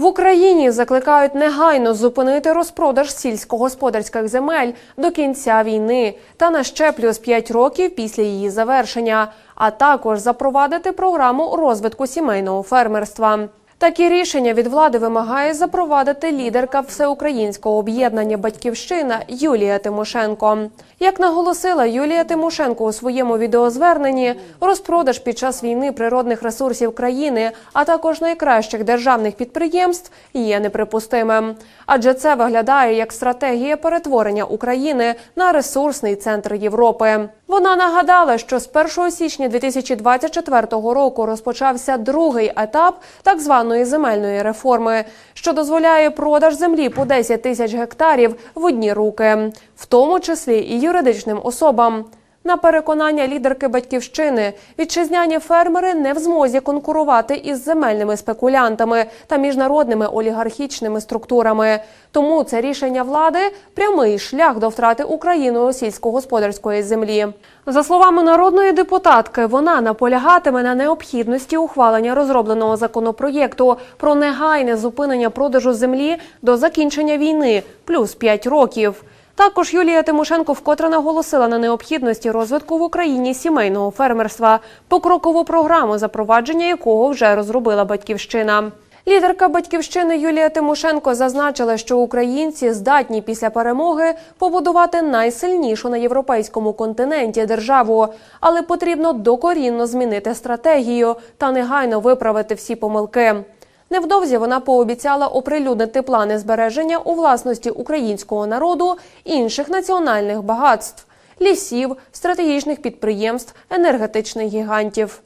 В Україні закликають негайно зупинити розпродаж сільськогосподарських земель до кінця війни та на ще плюс 5 років після її завершення, а також запровадити програму розвитку сімейного фермерства. Такі рішення від влади вимагає запровадити лідерка всеукраїнського об'єднання Батьківщина Юлія Тимошенко. Як наголосила Юлія Тимошенко у своєму відеозверненні, розпродаж під час війни природних ресурсів країни, а також найкращих державних підприємств, є неприпустимим. Адже це виглядає як стратегія перетворення України на ресурсний центр Європи. Вона нагадала, що з 1 січня 2024 року розпочався другий етап так званої земельної реформи, що дозволяє продаж землі по 10 тисяч гектарів в одні руки, в тому числі і юридичним особам. На переконання лідерки батьківщини, вітчизняні фермери не в змозі конкурувати із земельними спекулянтами та міжнародними олігархічними структурами. Тому це рішення влади прямий шлях до втрати Україною сільськогосподарської землі. За словами народної депутатки, вона наполягатиме на необхідності ухвалення розробленого законопроєкту про негайне зупинення продажу землі до закінчення війни плюс 5 років. Також Юлія Тимошенко вкотре наголосила на необхідності розвитку в Україні сімейного фермерства, покрокову програму, запровадження якого вже розробила батьківщина. Лідерка батьківщини Юлія Тимошенко зазначила, що українці здатні після перемоги побудувати найсильнішу на європейському континенті державу, але потрібно докорінно змінити стратегію та негайно виправити всі помилки. Невдовзі вона пообіцяла оприлюднити плани збереження у власності українського народу інших національних багатств лісів, стратегічних підприємств, енергетичних гігантів.